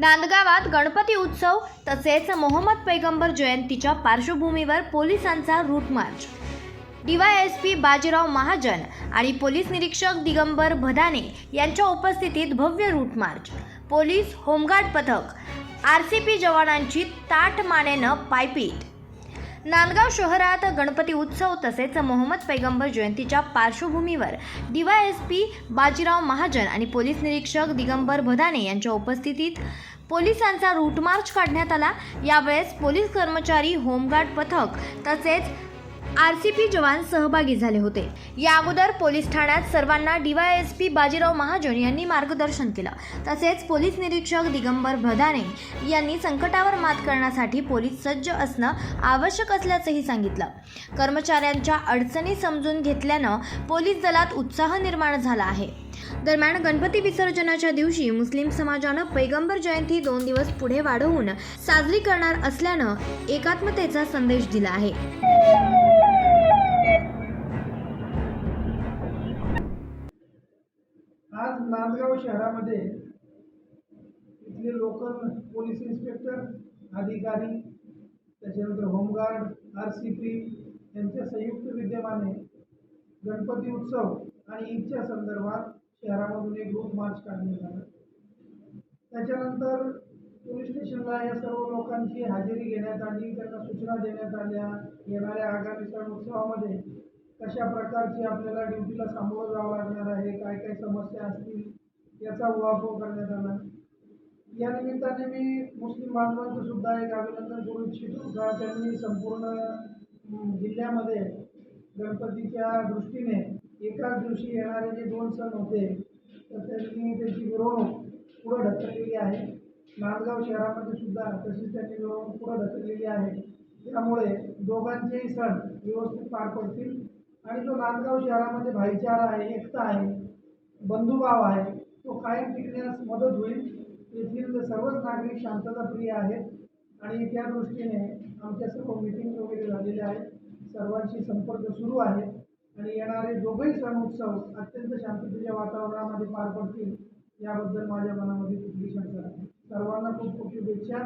नांदगावात गणपती उत्सव तसेच मोहम्मद पैगंबर जयंतीच्या पार्श्वभूमीवर पोलिसांचा route march DYSP Bajirao Mahajan आणि पोलीस निरीक्षक दिगंबर भदाने यांच्या उपस्थितीत भव्य रूट मार्च पोलीस होमगार्ड पथक आर सी पी जवानांची ताट मानेनं पायपीट. नांदगाव शहरात गणपती उत्सव तसेच मोहम्मद पैगंबर जयंतीच्या पार्श्वभूमीवर डीवायएसपी बाजीराव महाजन आणि पोलीस निरीक्षक दिगंबर भदाने यांच्या उपस्थितीत पोलिसांचा रूट मार्च काढण्यात आला. यावेळेस पोलीस कर्मचारी होमगार्ड पथक तसेच आर सी पी जवान सहभागी झाले होते. या अगोदर पोलीस ठाण्यात सर्वांना डीवायएसपी बाजीराव महाजन यांनी मार्गदर्शन केलं. तसेच पोलीस निरीक्षक दिगंबर भदाने यांनी संकटावर मात करण्यासाठी पोलीस सज्ज असणं आवश्यक असल्याचंही सांगितलं. कर्मचाऱ्यांच्या अडचणी समजून घेतल्यानं पोलीस दलात उत्साह निर्माण झाला आहे. दरम्यान गणपती विसर्जनाच्या दिवशी मुस्लिम समाजानं पैगंबर जयंती दोन दिवस पुढे वाढवून साजरी करणार असल्यानं एकात्मतेचा संदेश दिला आहे. आज नांदगाव शहरामध्ये इथले लोकल पोलीस इन्स्पेक्टर अधिकारी त्याच्यानंतर होमगार्ड आर सी पी यांच्या संयुक्त विद्यमाने गणपती उत्सव आणि ईदच्या संदर्भात शहरामधून एक ग्रुप मार्च काढण्यात आला. त्याच्यानंतर पोलीस स्टेशनला या सर्व लोकांची हजेरी घेण्यात आली त्यांना सूचना देण्यात आल्या. येणाऱ्या आगामी सण उत्सवामध्ये कशा प्रकारची आपल्याला ड्युटीला सामोरं जावं लागणार आहे काय काय समस्या असतील याचा उहापोह करण्यात आला. या निमित्ताने मी मुस्लिम बांधवांचं सुद्धा एक अभिनंदन करू इच्छितो. का त्यांनी संपूर्ण जिल्ह्यामध्ये गणपतीच्या दृष्टीने एकाच दिवशी येणारे जे दोन सण होते तर त्यांनी त्याची मिरवणूक पुढं ढकललेली आहे. नांदगाव शहरामध्ये सुद्धा तशीच त्यांनी मिरवणूक पुढं ढकललेली आहे. त्यामुळे दोघांचेही सण व्यवस्थित पार पडतील. आणि जो नांदगाव शहरामध्ये भाईचारा आहे एकता आहे बंधुभाव आहे तो कायम टिकण्यास मदत होईल. येथील सर्वच नागरिक शांतताप्रिय आहेत आणि त्या दृष्टीने आमच्या सर्व मिटिंग वगैरे झालेल्या आहेत. सर्वांशी संपर्क सुरू आहे आणि येणारे दोघंही सण उत्सव अत्यंत शांततेच्या वातावरणामध्ये पार पडतील याबद्दल माझ्या मनामध्ये कुठली शंका नाही सर्वांना खूप खूप शुभेच्छा.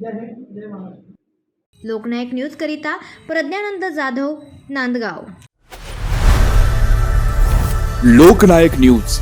जय हिंद जय महाराष्ट्र. लोकनायक न्यूज करिता प्रज्ञानंद जाधव नांदगाव. लोकनायक न्यूज.